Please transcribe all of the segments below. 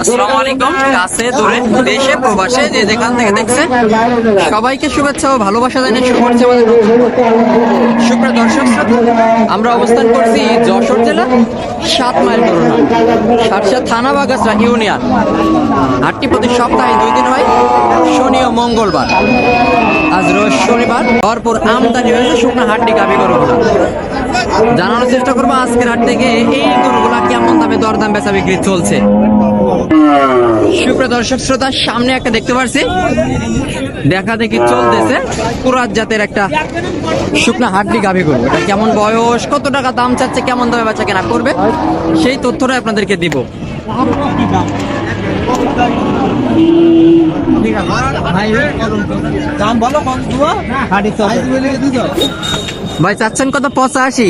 আসসালামু আলাইকুম। কাছে দূরে, দেশে, প্রবাসে, যে যেখান থেকে দেখছেন সবাইকে শুভেচ্ছা ও ভালোবাসা জানিয়ে শুরু করছে আমাদের সুপ্রিয় দর্শক আমরা অবস্থান করছি যশোর জেলা সাত মাইল সারসা থানা বাগাসরা ইউনিয়ন। হাটটি প্রতি সপ্তাহে দুই দিন হয়, শনি ও মঙ্গলবার। আজ রোজ শনিবার, ভরপুর আমদানি হয়েছে, শুকনো হাটটি গাবি গরুগুলা। জানানোর চেষ্টা করব, আজকের হাট থেকে এই গরুগুলা কেমন দামে দরদাম বেচা বিক্রি চলছে? সুপ্রিয় দর্শক, শ্রোতা, সামনে একটা দেখতে পারছি। দেখা দেখি চলতেছে। কুরাত জাতের একটা শুকনা হাড্ডি গাভী গরু। এটা কেমন বয়স, কত টাকা দাম চাচ্ছে, কেমন দামে বেচা কেনা করবে, সেই তথ্যটা আপনাদেরকে দিব। ভাই চাচ্ছেন কত? পঁচাশি।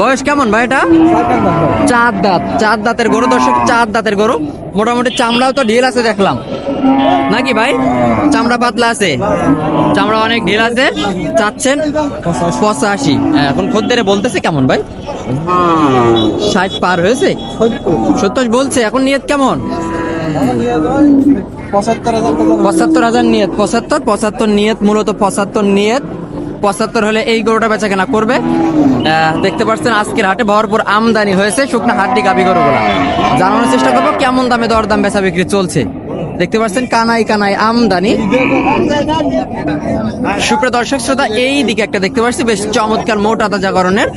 বয়স কেমন ভাই এটা? চার দাঁত। চার দাঁতের গরু দর্শক চার দাঁতের গরু। মোটামুটি চামড়াও তো ঢিল আছে দেখলাম। নাকি ভাই? চামড়া পাতলা আছে। চামড়া অনেক ঢিল আছে। চাচ্ছেন? পঁচাশি। হ্যাঁ, এখন খদ্দের বলতেছে কেমন ভাই? ষাট পার হয়েছে? সত্তর বলছে। এখন নিয়ত কেমন? পঁচাত্তর হাজার নিয়ত, পঁচাত্তর পঁচাত্তর নিয়ত, মূলত পঁচাত্তর নিয়ত। পঁচাত্তর হলে এই গরুটা বেচা কেনা করবে দেখতে পাচ্ছেন আজকের হাটে ভরপুর আমদানি হয়েছে, শুকনো হাড্ডি গাবি গরুগুলা। জানানোর চেষ্টা করব কেমন দামে দরদাম বেচা বিক্রি চলছে। দেখতে পাচ্ছেন কানাই কানাই আমদানি। সুপ্রিয় দর্শক, শ্রোতা, এই দিকে একটা দেখতে পাচ্ছি, বেশ চমৎকার মোটা তাজা করণের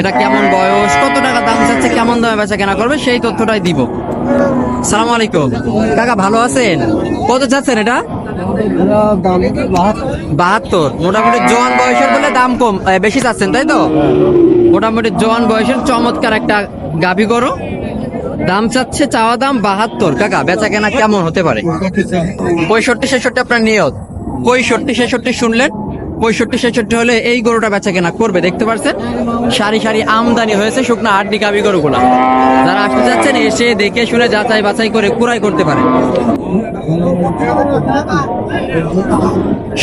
এটা কেমন বয়স, কত টাকা দাম চাচ্ছে, কেমন দামে বেচা কেনা করবে, সেই তথ্যটাই দিব। সালাম আলাইকুম কাকা, ভালো আছেন? কত চাচ্ছেন এটা? বাহাত্তর। মোটামুটি জোয়ান বয়সের বলে দাম কম বেশি চাচ্ছেন, তাই তো? মোটামুটি জোয়ান বয়সের চমৎকার একটা গাভী গরু। দাম চাচ্ছে, চাওয়া দাম বাহাত্তর। কাকা বেচা কেনা কেমন হতে পারে? পঁয়ষট্টি, ছেষট্টি আপনার নিয়ত। পঁয়ষট্টি, ছেষট্টি শুনলেন? পঁয়ষট্টি, ছেষট্টি হলে এই গরুটা বেচা কেনা করবে, দেখতে পাচ্ছেন সারি সারি আমদানি হয়েছে শুকনো হাড্ডি গাভী গরুগুলা। যারা আসতে যাচ্ছেন এসে দেখে শুনে যাচাই বাছাই করে কুড়াই করতে পারে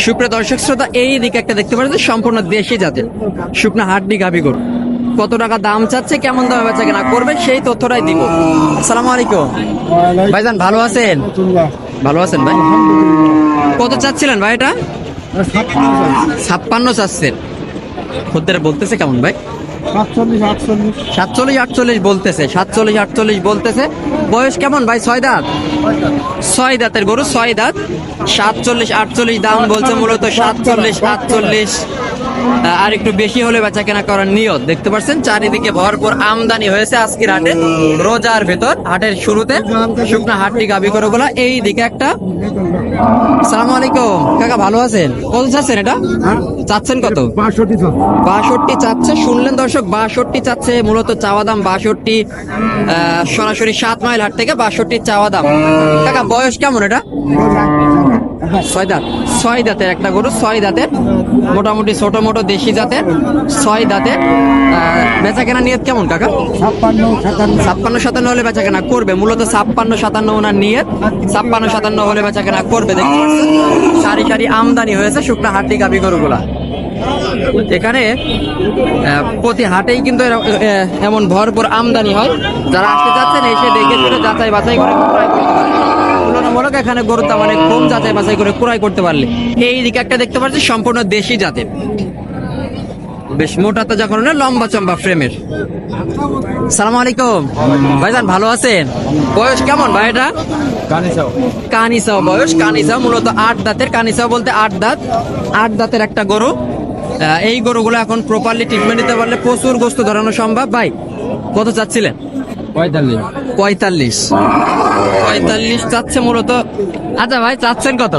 সুপ্রিয় দর্শক শ্রোতা, এই দিকে একটা দেখতে পাচ্ছেন সম্পূর্ণ দেশি জাতের শুকনো হাড্ডি গাভী গরু। কত টাকা দাম চাচ্ছে, কেমন দামে বেচা কেনা করবে, সেই তথ্যটাই দিব। সালাম আলাইকুম। ভাইজান, ভালো আছেন? ভালো আছেন ভাই? কত চাচ্ছিলেন ভাই এটা? ছাপ্পান্ন চাচ্ছেন খদ্দের বলতেছে কেমন ভাই? সাতচল্লিশ আটচল্লিশ বলতেছে সাতচল্লিশ আটচল্লিশ বলতেছে। বয়স কেমন ভাই? ছয় দাঁত? ছয় দাঁতের গরু ছয় দাঁত। সাতচল্লিশ আটচল্লিশ দাম বলছে মূলত সাতচল্লিশ আটচল্লিশ। আর একটু বেশি হলে বেচা কেনা করার নিয়ত দেখতে পাচ্ছেন চারিদিকে ভরপুর আমদানি হয়েছে আজকের হাটে রোজার ভেতর হাটের শুরুতে। শুকনা হাটটি গাবি করে বলা এই দিকে একটা। সালাম আলাইকুম। কাকা ভালো আছেন? কত চাচ্ছেন এটা? চাচ্ছেন কত? বাষট্টি বাষট্টি চাচ্ছে। শুনলেন দর্শক বাষট্টি চাচ্ছে মূলত চাওয়া দাম বাষট্টি আহ, সরাসরি সাত মাইল হাট থেকে বাষট্টি চাওয়া দাম। কাকা বয়স কেমন এটা? ছয় দাঁত। ছয় দাঁতের একটা গরু ছয় দাঁতের মোটামুটি ছোট মোটো দেশি জাতের ছয় দাঁতের। বেচা কেনা নিয়ত কেমন কাকা? ছাপ্পান্ন সাতান্ন। হলে বেচা কেনা করবে। মূলত ছাপ্পান্ন সাতান্ন ওনার নিয়ত। ছাপ্পান্ন সাতান্ন হলে বেচা কেনা করবে দেখতে পাচ্ছেন? সারি সারি আমদানি হয়েছে শুকনা হাড্ডি গাবি গরুগুলা। এখানে প্রতি হাটেই কিন্তু এমন ভরপুর আমদানি হয়। যারা আসতে যাচ্ছেন এসে দেখে শুনে যাচাই বাছাই করে ক্রয় করতে পারে। তুলনামূলক এখানে গরুর দাম অনেক কম যাচাই বাছাই করে ক্রয় করতে পারলে। এই দেখতে পাচ্ছি সম্পূর্ণ দেশি জাতের। বেশ মোটা তাজা লম্বা চম্বা ফ্রেমের। সালাম আলাইকুম। ভাইজান ভালো আছেন? বয়স কেমন ভাই এটা? কানিসাও। বয়স। কানিসাও মূলত আট দাঁতের। কানিসাও বলতে আট দাঁত। আট দাঁতের একটা গরু। এই গরুগুলো এখন প্রপারলি ট্রিটমেন্ট দিতে পারলে প্রচুর গোস্ত ধরানো সম্ভব। ভাই কত চাচ্ছিলেন? পঁয়তাল্লিশ। পঁয়তাল্লিশ। চাচ্ছে মূলত। আচ্ছা ভাই চাচ্ছেন কত?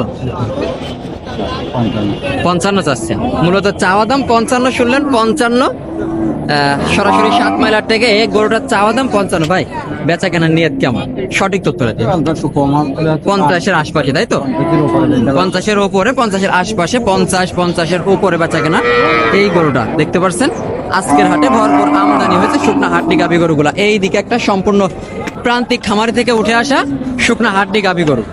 পঞ্চান্ন। চাচ্ছেন মূলত চাওয়া দাম পঞ্চান্ন শুনলেন পঞ্চান্ন সরাসরি সাত মাইলার থেকে এই গরুটার চাওয়া দাম পঞ্চান্ন। ভাই বেচা কেনার নিয়ত কেমন? সঠিক তথ্যটা দিন। পঞ্চাশের আশপাশে তাই তো? পঞ্চাশের উপরে পঞ্চাশের আশপাশে পঞ্চাশ পঞ্চাশের উপরে বেচা কেনা এই গরুটা। দেখতে পাচ্ছেন আজকের হাটে ভরপুর আমদানি হয়েছে শুকনা হাড্ডি গাবি গরুগুলা। এই দিকে একটা সম্পূর্ণ প্রান্তিক খামারি থেকে উঠে আসা শুকনা হাড্ডি গাবি গরু।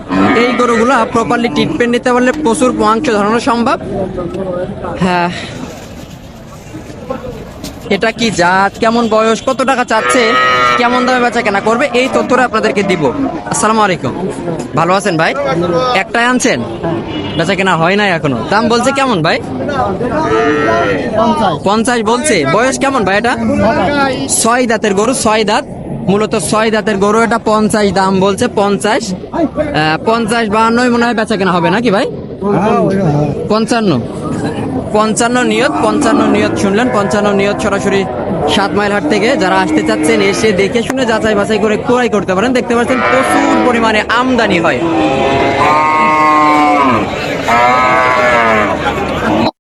এই গরুগুলো প্রপারলি ট্রিটমেন্ট নিতে পারলে প্রচুর মাংস ধরানো সম্ভব। হ্যাঁ এটা কি জাত, কেমন বয়স, কত টাকা চাচ্ছে, কেমন দামে বেচা কেনা করবে, এই তথ্যটা আপনাদেরকে দিব। আসসালামু আলাইকুম। ভালো আছেন ভাই? একটাই আনছেন? বেচা কেনা হয় নাই এখনও। দাম বলছে কেমন ভাই? পঞ্চাশ বলছে। বয়স কেমন ভাই এটা? ছয় দাঁতের গরু, ছয় দাঁত। মূলত ছয় দাঁতের গরু, এটা পঞ্চাশ দাম বলছে, পঞ্চাশ। পঞ্চাশ বাহান্নই মনে হয় বেচা কেনা হবে নাকি ভাই? পঞ্চান্ন। পঞ্চান্ন নিয়ত পঞ্চান্ন নিয়ত শুনলেন, পঞ্চান্ন নিয়ত সরাসরি সাত মাইল হাট থেকে যারা আসতে চাচ্ছেন, এসে দেখে শুনে যাচাই বাছাই করে ক্রয় করতে পারেন। দেখতে পাচ্ছেন প্রচুর পরিমাণে আমদানি হয়।